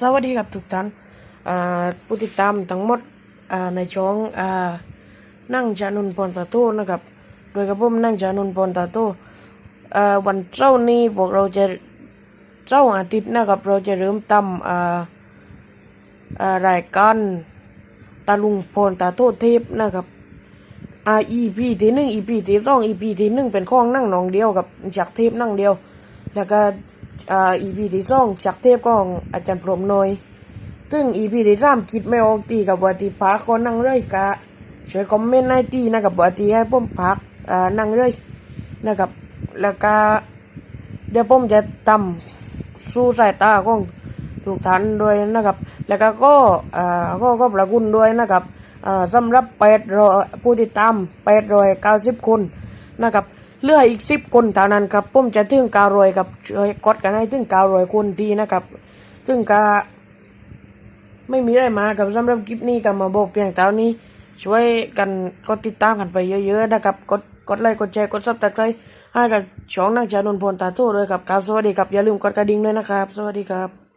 สวัสดีครับทุกท่านผู้ติดตามทั้งหมดในช่องอนั่งจานุนพรตาโตนะครับ โดยกับผมนั่งจานุนพรตาโตวันเจ้าร์นี้พวกเราจะเจ้าร์อาทิตย์นะครับ เราจะเริ่มทำรายการตาลุงพรตาโตเทปนะครับอ่า EP ที่หนึ่ง EP ที่สอง EP ที่หนึ่งเป็นข้องนั่งนองเดียวกับจากเทปนั่งเดียว แล้วก็ อ่า EP ที่สองจากเทปของอาจารย์พรหมน้อยซึ่ง EP ที่สามคิดไม่ออกตีกับว่าตีพักก็นั่งเลยกะช่วยคอมเมนต์ให้ตีนะครับว่าตีให้ผมพักอ่านั่งเลยนะครับ แล้วก็เดี๋ยวผมจะทำสู้สายตาของทุกท่านด้วยนะครับ แล้วก็ก็อ่าก็ก็ประคุณด้วยนะครับอ่าสำหรับแปดรอยผู้ติดตามแปดรอยเก้าสิบคนนะครับ เหลืออีกสิบคนเท่านั้นครับผมจะถึงก้ารอยกับช่วยกดกันให้ถึงก้ารอยคนทีนะครับซึ่งก็ไม่มีอะไรมากับสำหรับคลิปนี้กับมาบอกเพียงเท่านี้ ช่วยกันกดติดตามกันไปเยอะๆนะครับกดกดไลค์กดแชร์กดซับสไครต์ให้กับช่องนักจานนท์พลตาโต้ด้วยครับครับสวัสดีครับอย่าลืมกดกระดิ่งด้วยนะครับ สวัสดีครับ